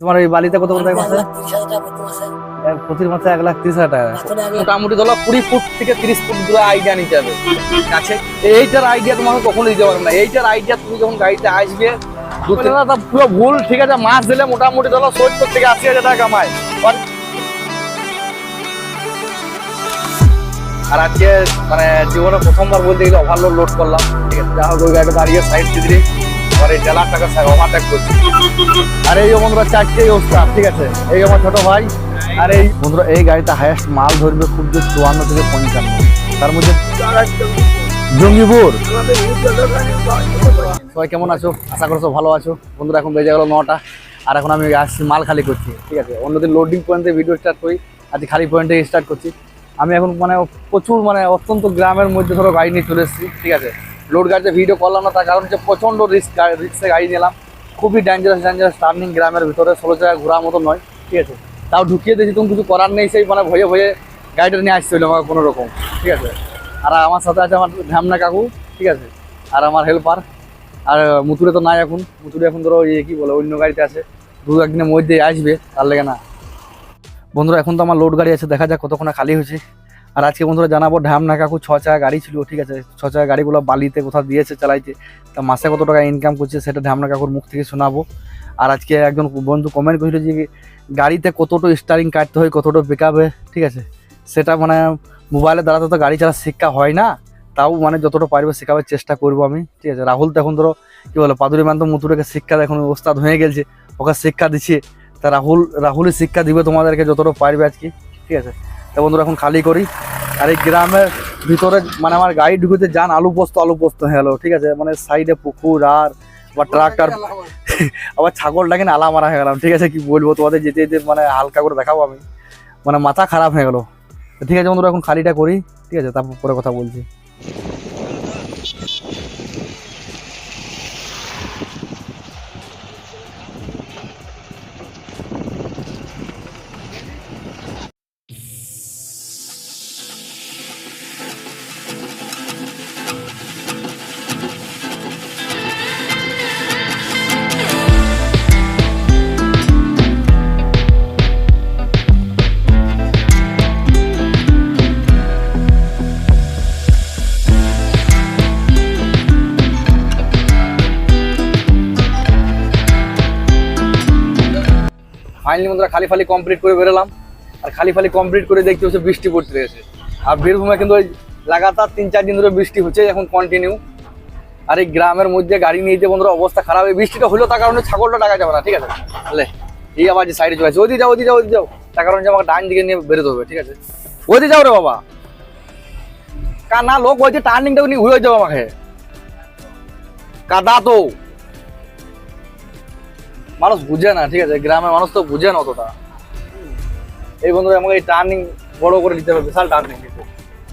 তোমার এই বালিতে কত করে মাসে? প্রতি মাসে এক লাখ তিরিশ হাজার টাকা। মোটামুটি ধরো কুড়ি ফুট থেকে তিরিশ ফুট দূরে আইডিয়া নিতে হবে। কাছে? এইটার আইডিয়া তোমাকে কখনো দিতে পারবে না। এইটার আইডিয়া তুমি যখন গাড়িতে আসবে দু তিন পুরো ভুল ঠিক আছে? মাছ দিলে মোটামুটি ধরো সত্তর থেকে আশি হাজার টাকা কামায়। আর- আর আজকে মানে জীবনে প্রথমবার বলতে গেলে ওভারলোড লোড করলাম। ঠিক আছে যা হোক ওই গাড়িটা দাঁড়িয়ে সাইড দিয়ে আর এই জেলার টাকা ওভারটেক করছি। আর এই বন্ধুরা, চারটে অবস্থা, ঠিক আছে? এই আমার ছোট ভাই, আর এই বন্ধুরা, এই গাড়িতে হাইয়েস্ট মাল ধরবে খুব যে চুয়ান্ন থেকে পঞ্চান্ন। তার মধ্যে জঙ্গিপুর। সবাই কেমন আছো? আশা করছ ভালো আছো। বন্ধুরা, এখন বেজে গেল নটা, আর এখন আমি আসছি মাল খালি করছি, ঠিক আছে? অন্যদিন লোডিং পয়েন্টে ভিডিও স্টার্ট করি, আজকে খালি পয়েন্টে স্টার্ট করছি। আমি এখন মানে প্রচুর মানে অত্যন্ত গ্রামের মধ্যে ধরো গাড়ি নিয়ে চলে এসেছি, ঠিক আছে? লোড গাড়িতে ভিডিও করলাম না, তার কারণ হচ্ছে প্রচণ্ড রিস্ক রিক্সে গাড়ি নিলাম। খুবই ডেঞ্জারাস ডেঞ্জারাস টার্নিং গ্রামের ভিতরে, ষোলো জায়গায় ঘোরার মতো নয়, ঠিক আছে? তাও ঢুকিয়ে দিয়েছি, তুমি কিছু করার নেই, সেই মানে ভয়ে ভয়ে গাড়িটা নিয়ে আসতে হলো আমাকে কোনো রকম, ঠিক আছে? আর আমার সাথে আছে আমার ঢ্যামনা কাকু, ঠিক আছে? আর আমার হেল্পার আর মুতুরে তো নাই এখন, মুতুরে এখন ধরো ইয়ে কী বলে, অন্য গাড়িতে আছে, দু একদিনের মধ্যে আসবে, তার লেগে না। বন্ধুরা, এখন তো আমার লোড গাড়ি আছে, দেখা যাক কতক্ষণ খালি হয়েছে। আর আজকে বন্ধুরা জানাব ঢ্যামনা কাকু ছ চাকা গাড়ি ছিল, ঠিক আছে? ছ চাকা গাড়িগুলো বালিতে কোথাও দিয়েছে চালাইতে তা মাসে কত টাকা ইনকাম করছে সেটা ঢ্যামনা কাকুর মুখ থেকে শোনাবো। আর আজকে একজন বন্ধু কমেন্ট করেছিল যে, গাড়িতে কতটা স্টারিং কাটতে হয়, কতটা বেকাবে ঠিক আছে? সেটা মানে মোবাইলের দ্বারা তো গাড়ি চালা শিক্ষা হয় না, তাও মানে যতটা পারবে শেখাবার চেষ্টা করব আমি, ঠিক আছে? রাহুল তো এখন ধরো, কি বলে, পাদুরি মান তো মুতুরেকে শিক্ষা এখন ওস্তাদ হয়ে গেছে, ওকে শিক্ষা দিচ্ছে। তা রাহুল, রাহুলই শিক্ষা দিবে তোমাদেরকে যতটা পারবে আজকে, ঠিক আছে? তা বন্ধুরা, এখন খালি করি। আর এই গ্রামের ভিতরে মানে আমার গাড়ি ঢুকেতে যান, আলু পোস্ত আলু পোস্ত হ্যালো গেলো ঠিক আছে? মানে সাইডে পুকুর আর বা ট্রাক্টর, আবার ছাগলটাকে আলা মারা হয়ে গেলাম, ঠিক আছে? কি বলব তোমাদের, যেতে যেতে মানে হালকা করে দেখাবো আমি। মানে মাথা খারাপ হয়ে গেলো। ঠিক আছে বন্ধুরা, এখন খালিটা করি, ঠিক আছে? তারপর পরে কথা বলছি। ফাইনালি বন্ধুরা খালি ফালি কমপ্লিট করে বেরোলাম। আর খালি ফালি কমপ্লিট করে দেখতে হচ্ছে বৃষ্টি পড়তে রয়েছে আর বীরভূমে কিন্তু ওই লাগাতার তিন চার দিন ধরে বৃষ্টি হচ্ছে, এখন কন্টিনিউ আর এই গ্রামের মধ্যে গাড়ি নিয়ে যেতে বন্ধুরা অবস্থা খারাপ। এই বৃষ্টিটা হলো তার কারণে ছাগলটা টাকা যাবে না, ঠিক আছে? তাহলে এই আবার যে সাইডে চলে আছে ওদি যাও ওদি যাও ওদি যাও। তার কারণে আমাকে ডান দিকে নিয়ে বেরোতে হবে, ঠিক আছে? ওদি যাও রে বাবা। কানা লোক বলছে টার্নিংটা নিয়ে ঘুরে যাও আমাকে। কাদা তো। মানুষ বুঝে না ঠিক আছে? গ্রামের মানুষ তো বুঝে না অতটা। এই বন্ধুরা আমাকে এই টার্নিং বড় করে দিতে হবে বিশাল turning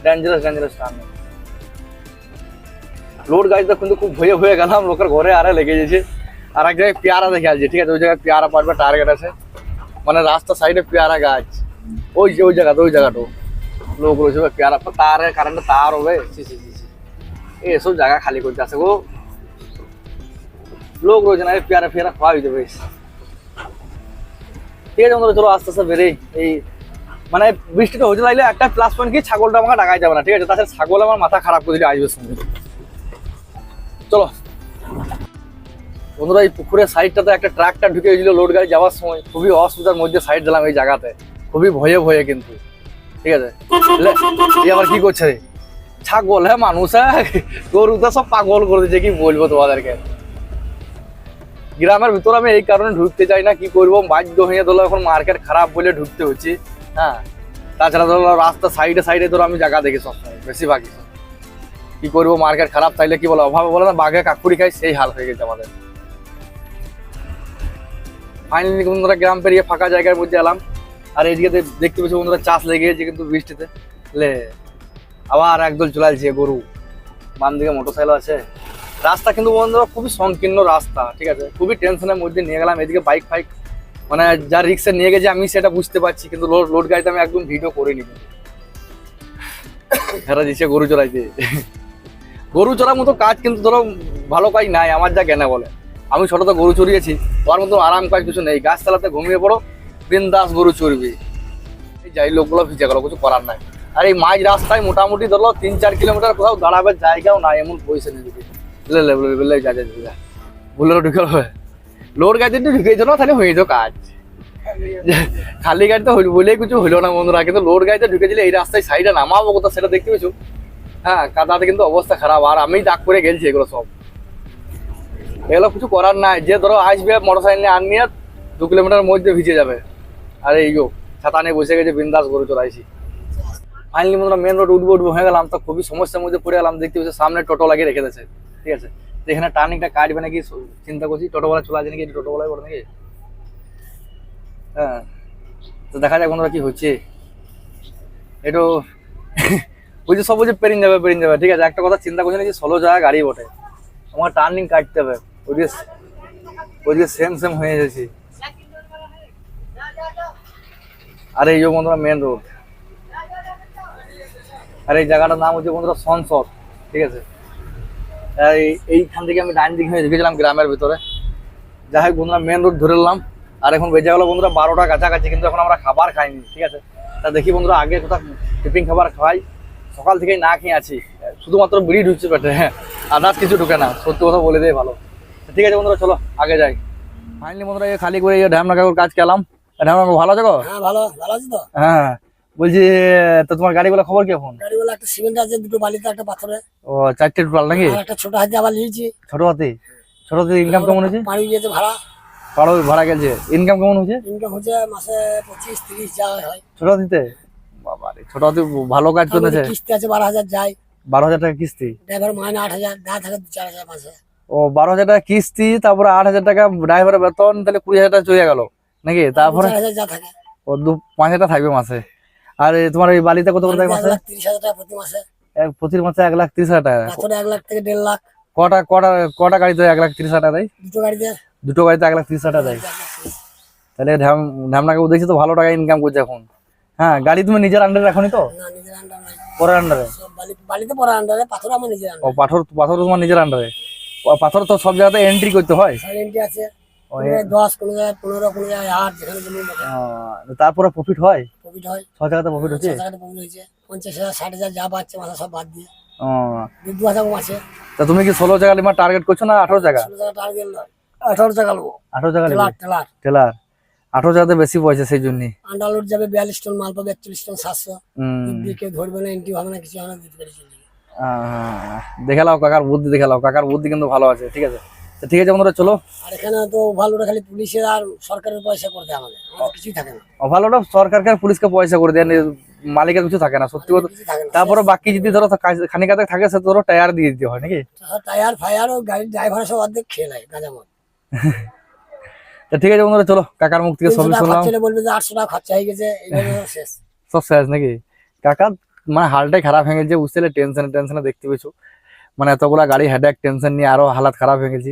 dangerous dangerous turning load গাড়িতে কিন্তু খুব ভয়ে ভয়ে গেলাম লোকের ঘরে আরে লেগে গেছে। আর এক জায়গায় পেয়ারা দেখে আসছে ঠিক আছে? ওই জায়গায় পেয়ারা পারবে টার্গেট আছে। মানে রাস্তা সাইডে পেয়ারা গাছ। ওই যে ওই জায়গাটা ওই জায়গাটা। লোক রয়েছে পেয়ারা তার কারেন্টে তার হবে। এসব জায়গা খালি করতে আসে গো। লোক রয়েছে না পেয়ারা ফেয়ারা খাওয়া হইতে ঠিক আছে বন্ধুরা, চলো আস্তে আস্তে বেরেই। এই মানে বৃষ্টিটা হতে লাগলে একটা প্লাস পয়েন্ট কি ছাগলটা আমাকে ডাকাই যাবে না, ঠিক আছে? তাছাড়া ছাগল আমার মাথা খারাপ করে দিলে আসবে সঙ্গে। চলো। বন্ধুরা, এই পুকুরের সাইডটাতে একটা ট্রাকটা ঢুকে গেছিল লোড গাড়ি যাওয়ার সময়। খুবই অসুবিধার মধ্যে সাইড দিলাম এই জায়গাতে। খুবই ভয়ে ভয়ে কিন্তু। ঠিক আছে? এই আবার কি করছে? ছাগল হ্যাঁ মানুষ হ্যাঁ? গরুটা সব পাগল করে দিচ্ছে, কি বলব তোমাদেরকে? গ্রামের ভিতরে আমি এই কারণে ঢুকতে চাই না, কি করব? বাধ্য হয়ে ধরো এখন মার্কেট খারাপ বলে ঢুকতে হচ্ছে হ্যাঁ? তাছাড়া ধরো রাস্তা সাইডে সাইডে ধরো আমি জায়গা দেখি সবসময় বেশিরভাগই। কি করব? মার্কেট খারাপ থাকলে কি বলো? অভাবে বলে না, বাঘে কাকুরি খাই সেই হাল হয়ে গেছে আমাদের। ফাইনালি বন্ধুরা গ্রাম পেরিয়ে ফাঁকা জায়গার মধ্যে এলাম। আর এইদিকে দেখতে পাচ্ছি বন্ধুরা, চাষ লেগে গেছে কিন্তু বৃষ্টিতে। লে, আবার একদল চলে গরু। বাম দিকে মোটর সাইকেল আছে। রাস্তা কিন্তু বন্ধুরা খুবই সংকীর্ণ রাস্তা, ঠিক আছে? খুবই টেনশনের মধ্যে নিয়ে গেলাম, এদিকে বাইক ফাইক মানে যা রিক্সা নিয়ে গেছে আমি সেটা বুঝতে পারছি, কিন্তু লোড লোড গাড়িতে আমি একদম ভিডিও করিনি কিন্তু হেরা দিচ্ছে গরু চড়াইতে। গরু চড়ার মতো কাজ কিন্তু ধরো ভালো কাজ নাই, আমার যা জ্ঞানে বলে। আমি ছোট তো গরু চড়িয়েছি তোমার মতো আরাম কাজ কিছু নেই। গাছ গাছতলাতে ঘুমিয়ে পড়ো, বিন্দাস গরু চড়বি। এই যাই লোকগুলো ভিজে গেলো, কিছু করার নাই। আর এই মাঝ রাস্তায় মোটামুটি ধরো তিন চার কিলোমিটার কোথাও দাঁড়াবে জায়গাও নাই, এমন পয়সা নেই দিদি বুঝলে বুঝলে বুঝলে যা যা যা বুলেরো ঢুকে লোড গাড়িতে একটু ঢুকে না, তাহলে হয়ে কাজ। খালি গাড়িতে হইল, বলেই কিছু না কিন্তু লোড এই রাস্তায় সাইডে নামাবো সেটা দেখতে হ্যাঁ কিন্তু অবস্থা খারাপ, আর আমি ডাক করে গেছি এগুলো সব। এগুলো কিছু করার নাই, যে ধরো আসবে মোটর সাইকেল নিয়ে, আর নিয়ে দু কিলোমিটার মধ্যে ভিজে যাবে। আর এই গো, ছাতা নিয়ে বসে গেছে, বিন্দাস গরু চড়াইছি। ফাইনালি বন্ধুরা মেন রোড উঠবো উঠবো, হয়ে গেলাম, তো খুবই সমস্যার মধ্যে পড়ে গেলাম, দেখতে পাচ্ছি সামনে টোটো লাগিয়ে রেখে দিয়েছে। ঠিক আছে? এখানে টার্নিংটা কাটবে নাকি চিন্তা করছি? টোটোওয়ালা চলে আসে নাকি? টোটোওয়ালাই করে নাকি? হ্যাঁ। তো দেখা যাক বন্ধুরা কি হচ্ছে। একটু বুঝছি সব বুঝে পেরিয়ে যাবে পেরিন যাবে। ঠিক আছে, একটা কথা চিন্তা করছি না যে ষোলো গাড়ি বটে। আমার টার্নিং কাটতে হবে। ওইদিকে ওইদিকে সেম সেম হয়ে যাচ্ছি আর এই যে বন্ধুরা মেন রোড আর এই জায়গাটার নাম হচ্ছে বন্ধুরা সংসদ ঠিক আছে? এইখান থেকে আমি ডাইন দিকে হয়ে ঢুকেছিলাম গ্রামের ভিতরে। যাই হোক বন্ধুরা মেন রোড ধরে নিলাম। আর এখন বেজে গেলো বন্ধুরা বারোটা কাছাকাছি কিন্তু এখন আমরা খাবার খাইনি ঠিক আছে? তা দেখি বন্ধুরা আগে কোথাও টিফিন খাবার খাই। সকাল থেকেই না খেয়ে আছি। শুধুমাত্র বিড়ি ঢুকছে পেটে হ্যাঁ। আদার্স কিছু ঢুকে না সত্যি কথা বলে দেয় ভালো। ঠিক আছে বন্ধুরা চলো আগে যাই। ফাইনালি বন্ধুরা খালি করে ঢ্যামনা কাকুর কাজ খেলাম। ঢ্যামনা ভালো আছো গো? হ্যাঁ ভালো ভালো আছে তো। হ্যাঁ। বলছি তো তোমার গাড়িগুলো খবর কি এখন? গাড়িওয়ালা একটা সিমেন্ট আছে দুটো বালিতে একটা পাথরে। ও চারটে টোটাল নাকি? একটা ছোট হাতে আবার নিয়েছি। ছোট হাতে? ছোট হাতে ইনকাম কেমন হয়েছে? পানি দিয়েছে ভাড়া। কারও ভাড়া গেছে। ইনকাম কেমন হয়েছে? ইনকাম হচ্ছে মাসে পঁচিশ তিরিশ যা হয়। ছোট হাতিতে? বাবা রে ছোট হাতি ভালো কাজ করতেছে কিস্তি আছে বারো হাজার যায়। বারো হাজার টাকা কিস্তি? ড্রাইভার মাইনে আট হাজার যা থাকে দু চার হাজার মাসে ও বারো হাজার টাকা কিস্তি তারপরে আট হাজার টাকা ড্রাইভারের বেতন তাহলে কুড়ি হাজার টাকা চলে গেল। নাকি? তারপরে যা থাকে। ও দু পাঁচ হাজার টাকা থাকবে মাসে। আর তোমার এই বালিতে কত করে মাসে? প্রতি মাসে। এক প্রতি মাসে এক লাখ তিরিশ হাজার টাকা। এক লাখ থেকে দেড় লাখ। কটা কটা কটা গাড়িতে এক লাখ তিরিশ হাজার টাকা দেয়? দুটো গাড়িতে। দুটো গাড়িতে এক লাখ তিরিশ হাজার টাকা দেয়। তাহলে ঢ্যাম ঢ্যামনাকে দেখছি তো ভালো টাকা ইনকাম করছে এখন। হ্যাঁ গাড়ি তুমি নিজের আন্ডারে রাখনি তো? না নিজের আন্ডার পরের আন্ডারে বালিতে পড়া আন্ডারে পাথর আমার নিজের ও পাথর পাথর তোমার নিজের আন্ডারে পাথর তো সব জায়গাতে এন্ট্রি করতে হয়। সাইলেন্টি আছে। দশ কোনো জায়গায় পনেরো কোনো জায়গায় আট যেখানে জমি মতো আহ, তারপরে প্রফিট হয়? প্রফিট হয়। ছ জায়গাতে প্রফিট হচ্ছে? প্রফিট হয়েছে। পঞ্চাশ হাজার ষাট হাজার যা পাচ্ছে মাসে সব বাদ দিয়ে। দু দু হাজার আছে তা তুমি কি ষোলো জায়গা লিমার টার্গেট করছ না আঠারো জায়গা? টার্গেট নয় আঠারো টাকা নেব আঠারো জায়গা টেলার টেলার। টেলার। আঠারো জায়গাতে বেশি পয়সা সেই জন্যই আন্ডারলোড যাবে বিয়াল্লিশ টন মাল পাবে একচল্লিশ টন সাতশো। হুম। কেউ ধরবে না এন্ট্রি হবে না কিছু হবে না দিতে পারি চলে যাবে। আহ, দেখে লাও কাকার বুদ্ধি দেখে লাও। কাকার বুদ্ধি কিন্তু ভালো আছে ঠিক আছে? তো ঠিক আছে বন্ধুরা চলো। আর এখানে তো খালি পুলিশের আর সরকারের পয়সা করতে আমাদের আমাদের কিছুই থাকে না। ভালোটা সরকারকে আর পুলিশকে পয়সা করে দেন মালিকের কিছু থাকে না সত্যি কথা। তারপরে বাকি যদি ধরো খানিকাতে থাকে সে ধরো টায়ার দিয়ে দিতে হয় নাকি? টায়ার ফায়ার ও গাড়ির ড্রাইভার সব অর্ধেক খেয়ে নেয় তো ঠিক আছে বন্ধুরা চলো। কাকার মুখ থেকে সবই শুনলাম। বলবে যে আটশো টাকা খরচা হয়ে গেছে শেষ। সব শেষ নাকি? কাকা মানে হালটাই খারাপ হয়ে গেছে বুঝতে টেনশনে টেনশনে দেখতে পেয়েছ। মানে এতগুলা গাড়ি হেডেক টেনশন নিয়ে আরও হালাত খারাপ হয়ে গেছি।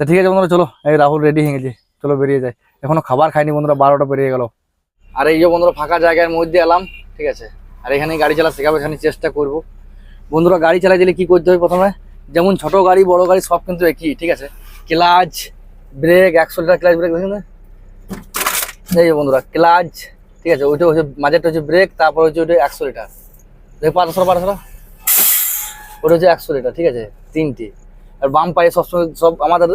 তো ঠিক আছে বন্ধুরা, চলো, এই রাহুল রেডি হয়ে গেছি। চলো বেরিয়ে যাই। এখনও খাবার খাইনি বন্ধুরা, বারোটা বেরিয়ে গেল। আর এই যে বন্ধুরা, ফাঁকা জায়গার মধ্যে এলাম, ঠিক আছে? আর এখানে গাড়ি চালা শেখাবো, এখানে চেষ্টা করব। বন্ধুরা, গাড়ি চালাই দিলে কি করতে হবে প্রথমে? যেমন ছোট গাড়ি, বড় গাড়ি, সব কিন্তু একই, ঠিক আছে? ক্লাচ ব্রেক একশো লিটার ক্লাচ ব্রেক দেখুন? এই বন্ধুরা, ক্লাচ, ঠিক আছে? ওইটা হচ্ছে, মাঝেরটা হচ্ছে ব্রেক তারপর হচ্ছে ওইটা একশো লিটার দেখ পাঁচশো পাঁচশো ওটা হচ্ছে একশো লিটার ঠিক আছে? তিনটি। আর বাম পায়ে সবসময় সব আমাদের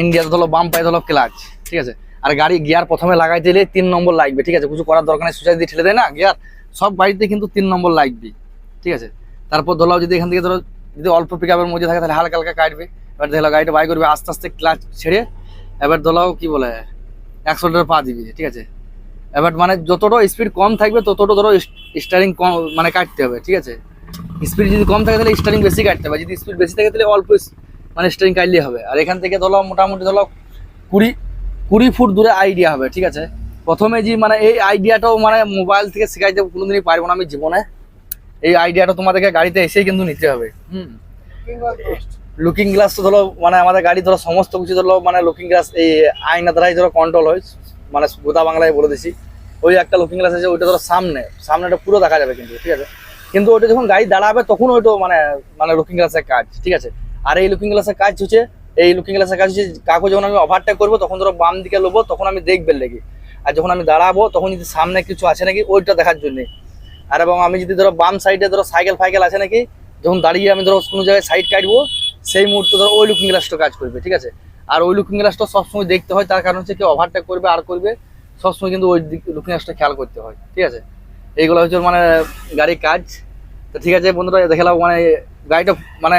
ইন্ডিয়াতে ধরো বাম পায়ে ধরো ক্লাচ ঠিক আছে? আর গাড়ি গিয়ার প্রথমে লাগাইতে গেলে তিন নম্বর লাগবে, ঠিক আছে? কিছু করার দরকার নেই সুচাই দিয়ে ঠেলে দেয় না গিয়ার সব গাড়িতে কিন্তু তিন নম্বর লাগবে, ঠিক আছে? তারপর ধরো যদি এখান থেকে ধরো যদি অল্প পিক আপের মধ্যে থাকে, তাহলে হালকা হালকা কাটবে। এবার দেখল গাড়িটা বাই করবে, আস্তে আস্তে ক্লাচ ছেড়ে, এবার ধরো কি বলে একশো লিটার পা দিবি, ঠিক আছে? এবার মানে যতটা স্পিড কম থাকবে, ততটা ধরো স্টারিং কম মানে কাটতে হবে, ঠিক আছে? স্পিড যদি কম থাকে, তাহলে স্টারিং বেশি কাটতে হবে। যদি স্পিড বেশি থাকে, তাহলে অল্প মানে স্টারিং কাটলেই হবে। আর এখান থেকে ধরো মোটামুটি ধরো কুড়ি কুড়ি ফুট দূরে আইডিয়া হবে, ঠিক আছে? প্রথমে যে মানে এই আইডিয়াটাও মানে মোবাইল থেকে শেখাইতে কোনোদিনই পারব না আমি জীবনে। এই আইডিয়াটা তোমাদেরকে গাড়িতে এসেই কিন্তু নিতে হবে। হুম। লুকিং গ্লাস তো ধরো মানে আমাদের গাড়ি ধরো সমস্ত কিছু ধরো মানে লুকিং গ্লাস এই আয়না দ্বারাই ধরো কন্ট্রোল হয় মানে গোদা বাংলায় বলে দিছি। ওই একটা লুকিং গ্লাস আছে, ওইটা ধরো সামনে সামনেটা পুরো দেখা যাবে কিন্তু, ঠিক আছে? কিন্তু ওইটা যখন গাড়ি দাঁড়াবে তখন ওইটা মানে মানে লুকিং গ্লাসের কাজ, ঠিক আছে? আর এই লুকিং গ্লাসের কাজ হচ্ছে, এই লুকিং গ্লাসের কাজ হচ্ছে, কাকু যখন আমি ওভারটেক করব, তখন ধরো বাম দিকে লোবো, তখন আমি দেখবেন লেগে। আর যখন আমি দাঁড়াবো, তখন যদি সামনে কিছু আছে নাকি, ওইটা দেখার জন্যে। আর এবং আমি যদি ধরো বাম সাইডে ধরো সাইকেল ফাইকেল আছে নাকি, যখন দাঁড়িয়ে আমি ধরো কোনো জায়গায় সাইড কাটবো, সেই মুহূর্তে ধরো ওই লুকিং গ্লাসটা কাজ করবে, ঠিক আছে? আর ওই লুকিং গ্লাসটা সবসময় দেখতে হয়, তার কারণ হচ্ছে কি ওভারটেক করবে, আর করবে, সবসময় কিন্তু ওই দিক লুকিং গ্লাসটা খেয়াল করতে হয়, ঠিক আছে? এইগুলো হচ্ছে মানে গাড়ির কাজ। তো ঠিক আছে বন্ধুরা দেখালাম মানে গাড়িটা মানে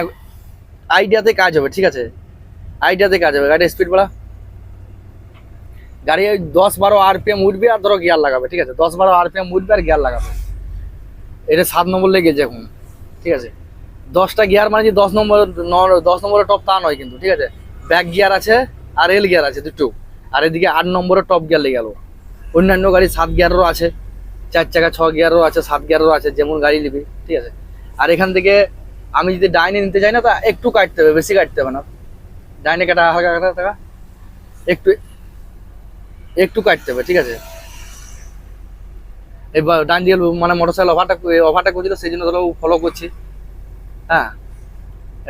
আইডিয়াতে কাজ হবে, ঠিক আছে? আইডিয়াতে কাজ হবে। গাড়ির স্পিড বাড়া গাড়ি দশ বারো আরপিএম উঠবে আর ধরো গিয়ার লাগাবে, ঠিক আছে? দশ বারো আরপিএম উঠবে আর গিয়ার লাগাবে। এটা সাত নম্বর লেগেছে এখন, ঠিক আছে? দশটা গিয়ার মানে যে দশ নম্বর দশ নম্বরের টপ তা নয় কিন্তু, ঠিক আছে? ব্যাক গিয়ার আছে আর এল গিয়ার আছে দুটো। আর এদিকে আট নম্বরের টপ গিয়ার লেগে গেল। অন্যান্য গাড়ি সাত গিয়ারেরও আছে, চার চাকা ছ গিয়ারও আছে, সাত গিয়ারেরও আছে, যেমন গাড়ি নিবি, ঠিক আছে? আর এখান থেকে আমি যদি ডাইনে নিতে চাই না, তা একটু কাটতে হবে, বেশি কাটতে হবে না। ডাইনে কাটা, হালকা কাটা টাকা একটু একটু কাটতে হবে, ঠিক আছে? এবার ডান দিয়ে মানে মোটর সাইকেল ওভারটা ওভারটা করছিল, সেই জন্য ধরো ফলো করছি। হ্যাঁ?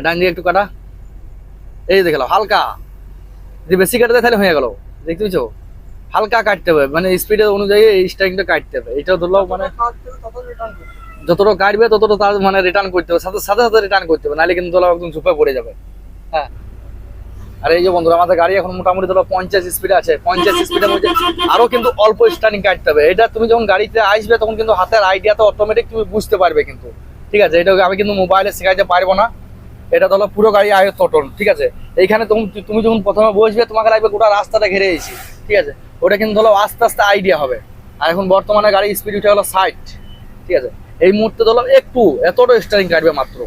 ডান দিয়ে একটু কাটা। এই দেখলাম, হালকা। যদি বেশি কাটতে তাহলে হয়ে গেল। দেখতে পেয়েছ? হালকা কাটতে হবে মানে স্পিডের অনুযায়ী এই স্টাইলটা কাটতে হবে। এটা ধরলো মানে যতটা কাটবে ততটা তার মানে রিটার্ন করতে হবে। সাথে সাথে সাথে রিটার্ন করতে হবে, নাহলে কিন্তু ধরো একদম ঝুপে পড়ে যাবে। হ্যাঁ। আর এই যে বন্ধুরা, আমাদের গাড়ি এখন মোটামুটি ধরো পঞ্চাশ স্পিডে আছে। পঞ্চাশ স্পিডের মধ্যে আরও কিন্তু অল্প স্টার্টিং কাটতে হবে। এটা তুমি যখন গাড়িতে আসবে, তখন কিন্তু হাতের আইডিয়া তো অটোমেটিক তুমি বুঝতে পারবে কিন্তু। ঠিক আছে? এটা আমি কিন্তু মোবাইলে শেখাইতে পারব না। এটা ধরো পুরো গাড়ি আয়তন ঠিক আছে? এইখানে তুমি তুমি যখন প্রথমে বসবে, তোমাকে লাগবে গোটা রাস্তাটা ঘিরে এসেছি ঠিক আছে? ওটা কিন্তু ধরো আস্তে আস্তে আইডিয়া হবে। আর এখন বর্তমানে গাড়ি স্পিড উঠে গেলো ষাট। ঠিক আছে? এই মুহূর্তে ধরো একটু, এতটা স্টারিং কাটবে মাত্র।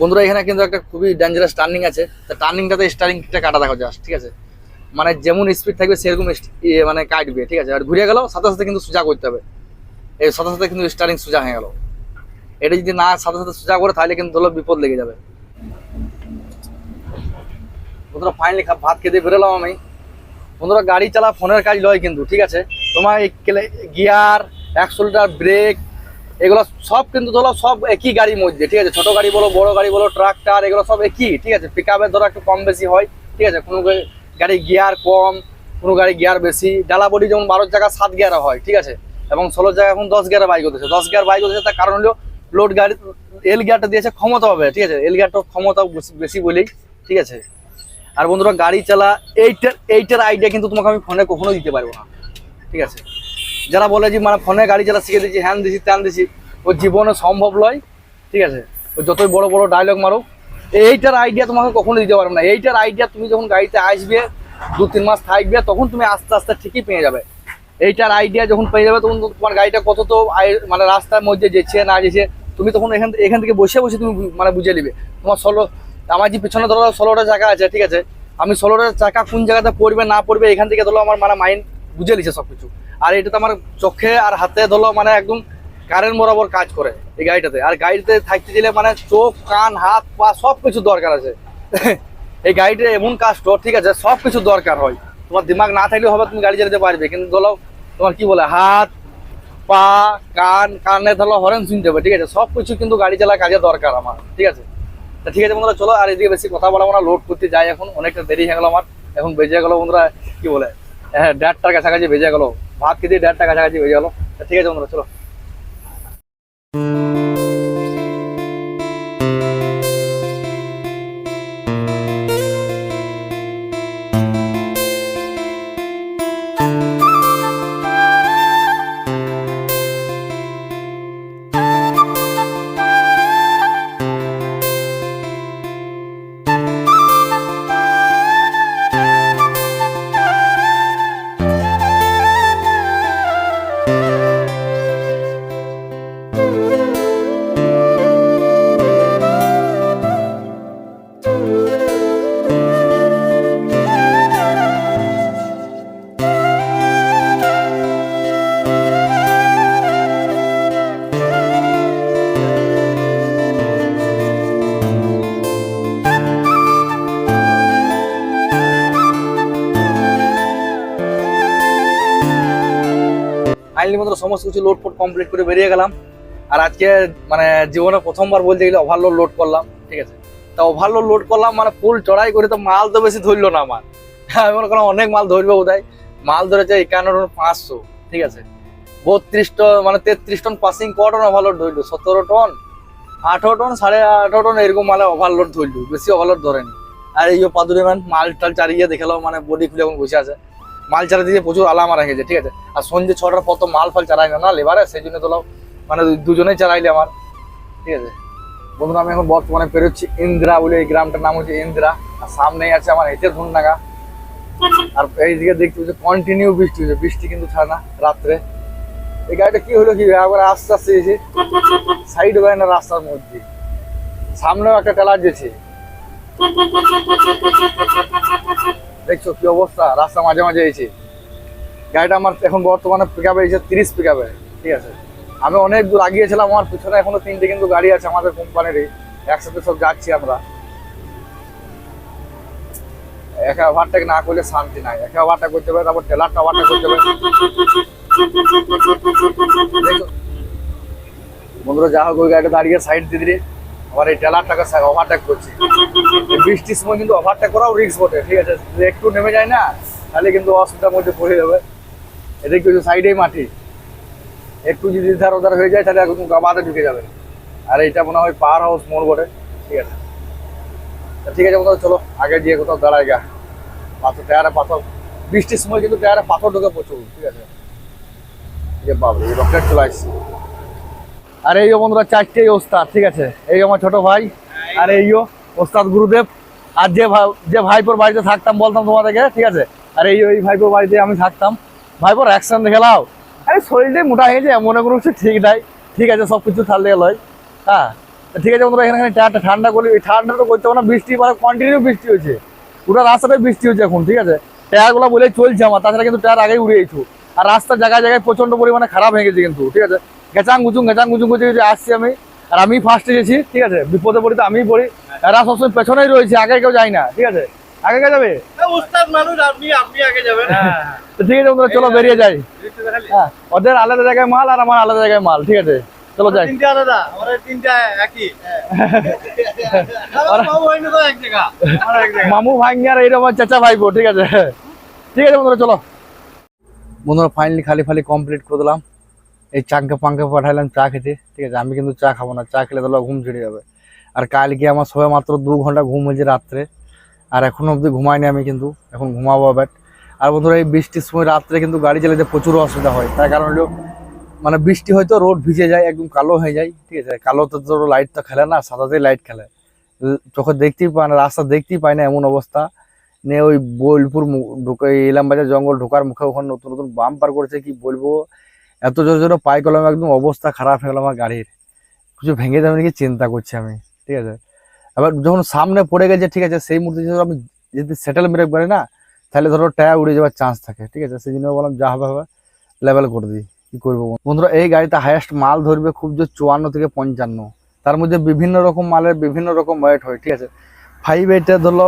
বন্ধুরা, এখানে কিন্তু একটা খুবই ডেঞ্জারাস টার্নিং আছে। তা টার্নিংটাতে স্টারিংটা কাটা দেখা যাস ঠিক আছে? মানে যেমন স্পিড থাকবে, সেরকম মানে কাটবে, ঠিক আছে? আর ঘুরে গেল সাথে সাথে কিন্তু সোজা করতে হবে। এই সাথে সাথে কিন্তু স্টারিং সোজা হয়ে গেল। এটা যদি না সাথে সাথে সোজা করে, তাহলে কিন্তু ধরো বিপদ লেগে যাবে। বন্ধুরা ফাইনালি ভাত খেতে বেরোলাম আমি। বন্ধুরা, গাড়ি চালা, ফোনের কাজ লয় কিন্তু, ঠিক আছে? তোমার গিয়ার অ্যাক্সেলটার ব্রেক এগুলো সব কিন্তু ধরো সব একই গাড়ির মধ্যে, ঠিক আছে? ছোট গাড়ি বলো, বড় গাড়ি বলো, ট্রাক্টর, এগুলো সব একই, ঠিক আছে? পিক আপের ধরো একটু কম বেশি হয়, ঠিক আছে? কোনো গাড়ি- গিয়ার কম, কোনো গাড়ি গিয়ার বেশি। ডালা বডি যেমন বারো জায়গা সাত গিয়ার হয়, ঠিক আছে? এবং ষোলো জায়গা এখন দশ গিয়ার বাইক হতেছে দশ গিয়ার বাইক হতেছে তার কারণ হলো লোড গাড়ি এল গিয়ারটা দিয়েছে ক্ষমতা হবে, ঠিক আছে? এল গিয়ারটা ক্ষমতা বেশি বলেই, ঠিক আছে? আর বন্ধুরা, গাড়ি চালা এইটার এইটার আইডিয়া কিন্তু তোমাকে আমি ফোনে কখনো দিতে পারব না, ঠিক আছে? যারা বলে যে মানে ফোনে গাড়ি চালা শিখে দিচ্ছি হ্যান দিছি, ত্যান দিছি ও জীবনে সম্ভব নয় ঠিক আছে? ও যতই বড় বড় ডায়লগ মারো এইটার আইডিয়া তোমাকে কখনো দিতে পারব না। এইটার আইডিয়া তুমি যখন গাড়িতে আসবে দু তিন মাস থাকবে, তখন তুমি আস্তে আস্তে ঠিকই পেয়ে যাবে। এইটার আইডিয়া যখন পেয়ে যাবে, তখন তোমার গাড়িটা কত তো মানে রাস্তার মধ্যে যেছে, না যেছে, তুমি তখন এখান এখান থেকে বসে বসে তুমি মানে বুঝে নিবে। তোমার ষোলো, আমার যে পিছনে ধরো ষোলোটা চাকা আছে, ঠিক আছে? আমি ষোলোটা চাকা কোন জায়গাতে পড়বে, না পড়বে, এখান থেকে ধরো আমার মানে মাইন্ড বুঝে নিছে সব কিছু আর এটা তো আমার চোখে আর হাতে ধরো মানে একদম কারেন্ট বরাবর কাজ করে এই গাড়িটাতে। আর গাড়িতে থাকতে গেলে মানে চোখ, কান, হাত, পা সব কিছু দরকার আছে। এই গাড়িটা এমন কাজ ঠিক আছে সব কিছু দরকার হয়। তোমার দিমাগ না থাকলেও হবে, তুমি গাড়ি চালাতে পারবে। কিন্তু ধরো, তোমার কি বলে, হাত, পা, কান, কানে ধরো হরেন শুনতে হবে, ঠিক আছে? সব কিছু কিন্তু গাড়ি চালা কাজে দরকার আমার, ঠিক আছে? তা ঠিক আছে বন্ধুরা, চলো, আর এদিকে বেশি কথা বলাবো না লোড করতে যাই এখন, অনেকটা দেরি হয়ে গেলো আমার, এখন বেজে গেলো বন্ধুরা, কি বলে হ্যাঁ দেড়টার কাছাকাছি বেজে গেলো। ভাত খেতে দেড়টার কাছাকাছি বেজে গেলো তা ঠিক আছে বন্ধুরা চলো সমস্ত কিছু লোড ফোড কমপ্লিট করে বেরিয়ে গেলাম। আর আজকে মানে জীবনে প্রথমবার বলতে গেলে ওভারলোড লোড করলাম, ঠিক আছে? তা ওভারলোড লোড করলাম মানে ফুল চড়াই করে তো মাল তো বেশি ধরলো না আমার। আমি মনে করলাম অনেক মাল ধরবে বোধ মাল ধরেছে একান্ন টন পাঁচশো, ঠিক আছে? বত্রিশ টন মানে তেত্রিশ টন পাসিং ক টন ওভারলোড ধরলো? সতেরো টন, আঠারো টন, সাড়ে আঠারো টন এরকম মালে ওভারলোড ধরলো, বেশি ওভারলোড ধরেনি। আর এই পাদুরে ম্যান মাল টাল চারিয়ে দেখালাম মানে বডি খুলে এখন বসে আছে। মাল চারা দিয়ে প্রচুর আলামা রেখেছে, ঠিক আছে? আর সন্ধ্যে ছটার পর তো মাল ফাল চারাই না না, লেবারে, সেই জন্য তোলাও মানে দুজনেই চালাইলে আমার, ঠিক আছে? বন্ধুরা, আমি এখন বর্তমানে পেরোচ্ছি, ইন্দ্রা বলে এই গ্রামটার নাম হচ্ছে ইন্দ্রা, আর সামনেই আছে আমার হেঁচে ধুনডাঙ্গা। আর এইদিকে দেখতে হচ্ছে কন্টিনিউ বৃষ্টি হচ্ছে বৃষ্টি কিন্তু ছাড়ে না, রাত্রে। এই গাড়িটা কি হলো কি একবার আস্তে আস্তে এসে সাইড হয় না রাস্তার মধ্যে। সামনেও একটা টেলার যেছে দেখছ কি অবস্থা? রাস্তা মাঝে মাঝে এসে গাড়িটা আমার এখন বর্তমানে পিক আপে এসে তিরিশ পিক আপে ঠিক আছে? আমি অনেক দূর আগিয়েছিলাম, আমার পিছনে এখনও তিনটে কিন্তু গাড়ি আছে আমাদের কোম্পানিরই একসাথে সব যাচ্ছি আমরা। একা ওভারটেক না করলে শান্তি নাই। একা ওভারটেক করতে হবে, তারপর টেলারটা ওভারটেক করতে বন্ধুরা, যা হোক, ওই গাড়িটা দাঁড়িয়ে সাইড দিয়ে দিলে। আবার এই টেলারটাকে ওভারটেক করছি। বৃষ্টির সময় কিন্তু ওভারটেক করাও রিস্ক বটে, ঠিক আছে? একটু নেমে যায় না, তাহলে কিন্তু অসুবিধার মধ্যে পড়ে যাবে। এটা কিছু সাইডেই মাটি। একটু যদি ধার ওধার হয়ে যায়, তাহলে একদম গাবাতে ঢুকে যাবে। আর এইটা মনে হয় পাওয়ার হাউস মোড় বটে, ঠিক আছে? ঠিক আছে কোথাও চলো, আগে গিয়ে কোথাও দাঁড়াই গা। পাথর টায়ারে পাথর। বৃষ্টির সময় কিন্তু টায়ারে পাথর ঢোকে প্রচুর, ঠিক আছে? বাবরে রকেট চলে আসছে। আর এই বন্ধুরা, চারটেই ওস্তাদ, ঠিক আছে? এই আমার ছোট ভাই আর এইও ওস্তাদ গুরুদেব। আর যে ভাই যে ভাইপোর বাড়িতে থাকতাম বলতাম তোমাদেরকে, ঠিক আছে? আর এই ওই ভাইপোর বাড়িতে আমি থাকতাম। ভাইপোর অ্যাকশন দেখে লাও। আরে, শরীরটাই মোটা হয়ে যায়, মনে করুন ঠিক নাই। ঠিক আছে সব কিছু ছাড়লে লয়। হ্যাঁ? ঠিক আছে বন্ধুরা, এখানে টায়ারটা ঠান্ডা করি ওই ঠান্ডা তো করতে না, বৃষ্টি মানে কন্টিনিউ বৃষ্টি হচ্ছে পুরো রাস্তাটাই বৃষ্টি হচ্ছে এখন, ঠিক আছে? টায়ারগুলো বলে চলছে আমার, তাছাড়া কিন্তু টায়ার আগেই উড়ে গেছো। আর রাস্তা জায়গায় জায়গায় প্রচণ্ড পরিমাণে খারাপ হয়ে গেছে কিন্তু, ঠিক আছে? গেচাং গুচুং গেচাং গুচুং করছে যে আসছি আমি। আর আমি ফার্স্টে গেছি ঠিক আছে? বিপদে পড়ি তো আমিই পড়ি। এরা সবসময় পেছনেই রয়েছে আগে কেউ যায় না ঠিক আছে? আগে কে যাবে? উস্তাদ মানুষ আপনি আপনি আগে যাবেন। তো ঠিক আছে বন্ধুরা চলো বেরিয়ে যাই। হ্যাঁ ওদের আলাদা জায়গায় মাল আর আমার আলাদা জায়গায় মাল ঠিক আছে? চলো যাই। তিনটা দাদা আমার তিনটা একই। আমার বাবু হয়নি তো এক জায়গা। আমার এক জায়গা। মামু ভাঙ্গি আর এইরকম চাচা ভাইপো ঠিক আছে? ঠিক আছে বন্ধুরা চলো। বন্ধুরা ফাইনালি খালি ফালি কমপ্লিট করে দিলাম। এই চাঙ্কে পাঙ্কে পাঠাইলাম চা খেতে, ঠিক আছে? আমি কিন্তু চা খাব না, চা খেলে তাহলে ঘুম ছেড়ে যাবে। আর কালকে আমার সবাই মাত্র দু ঘণ্টা ঘুম হয়েছে রাত্রে, আর এখনও অবধি ঘুমাইনি আমি কিন্তু, এখন ঘুমাবো ব্যাট আর বন্ধুরা, এই বৃষ্টির সময় রাত্রে কিন্তু গাড়ি চালাতে প্রচুর অসুবিধা হয়, তার কারণ হলো মানে বৃষ্টি হয়তো রোড ভিজে যায়, একদম কালো হয়ে যায়, ঠিক আছে? কালো তো তোর লাইট তো খেলে না, সাদাতেই লাইট খেলে। চোখে দেখতেই পায় না, রাস্তা দেখতেই পায় না এমন অবস্থা। নিয়ে ওই বোলপুর ঢুকে ইলাম বাজার জঙ্গল ঢোকার মুখে ওখানে নতুন নতুন বাম্পার করেছে, কি বলব? এত জোর জোরে পাই কলম একদম অবস্থা খারাপ হয়ে গেল আমার গাড়ির। কিছু ভেঙে যাবে নাকি চিন্তা করছি আমি, ঠিক আছে? এবার যখন সামনে পড়ে গেছে, ঠিক আছে, সেই মুহূর্তে যদি আমি যদি সেটেল ব্রেক করি না, তাহলে ধরো টায়ার উড়ে যাওয়ার চান্স থাকে, ঠিক আছে? সেই জন্য বললাম, যা হবে হবে লেভেল করে দিই, কী করব বন্ধুরা, এই গাড়িতে হায়েস্ট মাল ধরবে খুব জোর চুয়ান্ন থেকে পঞ্চান্ন। তার মধ্যে বিভিন্ন রকম মালের বিভিন্ন রকম ওয়েট হয়, ঠিক আছে? ফাইভ এইটে ধরলো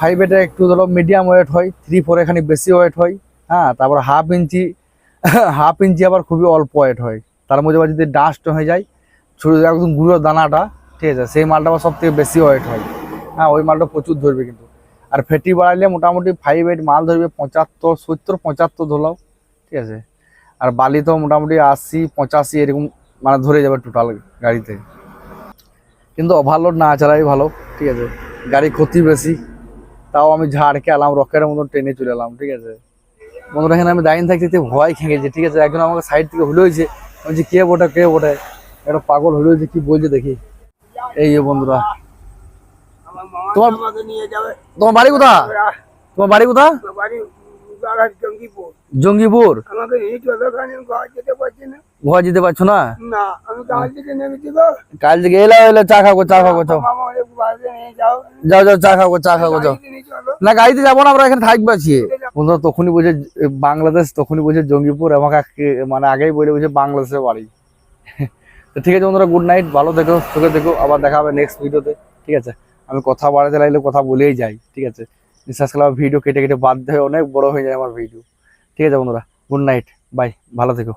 ফাইভ এইটে একটু ধরো মিডিয়াম ওয়েট হয় থ্রি ফোর এখানে বেশি ওয়েট হয় হ্যাঁ? তারপর হাফ ইঞ্চি হাফ ইঞ্চি আবার খুবই অল্প ওয়েট হয়। তার মধ্যে আবার যদি ডাস্ট হয়ে যায় ছোটো একদম গুঁড়ো দানাটা, ঠিক আছে, সেই মালটা আবার সব থেকে বেশি ওয়েট হয়। হ্যাঁ ওই মালটা প্রচুর ধরবে কিন্তু। আর ফেটি বাড়াইলে মোটামুটি ফাইভ এইট মাল ধরবে পঁচাত্তর, সত্তর, পঁচাত্তর ধরলাও ঠিক আছে। আর বালি তো মোটামুটি আশি, পঁচাশি এরকম মানে ধরে যাবে টোটাল গাড়িতে। কিন্তু ওভারলোড না চালাই ভালো, ঠিক আছে। গাড়ি ক্ষতি বেশি, তাও আমি ঝাড়কে এলাম রকের মতন ট্রেনে চলে এলাম, ঠিক আছে। বন্ধুরা এখানে আমি দাঁড়িয়ে থাকতে ভয় খেয়েছি ঠিক আছে? একজন আমাকে সাইড থেকে হুলে হয়েছে। বলছি, কে বটে কে বটে? একটা পাগল হুলে হয়েছে, কি বলছে দেখি। এই যে বন্ধুরা। তোমার- তোমার বাড়ি কোথা তোমার বাড়ি কোথা জঙ্গিপুর। ঘর যেতে পারছি না? কাল থেকে এলা চা খাব চা খাব, চো। মামা আমাকে বাড়িতে নিয়ে যাও যাও যাও চা খাব চা। খাব চলো না, গাড়িতে যাব না, আমরা এখানে থাকব আছি বন্ধুরা, তখনই বলছে বাংলাদেশ, তখনই বোঝে জঙ্গিপুর, আমাকে মানে আগেই বলে বুঝে বাংলাদেশের বাড়ি। তো ঠিক আছে বন্ধুরা গুড নাইট ভালো দেখো চোখে দেখো আবার দেখা হবে নেক্সট ভিডিওতে ঠিক আছে? আমি কথা বাড়াতে লাগলে কথা বলেই যাই, ঠিক আছে? বিশ্বাস করলাম ভিডিও কেটে কেটে বাধ্য হয়ে অনেক বড় হয়ে যায় আমার ভিডিও ঠিক আছে বন্ধুরা গুড নাইট বাই ভালো থেকো।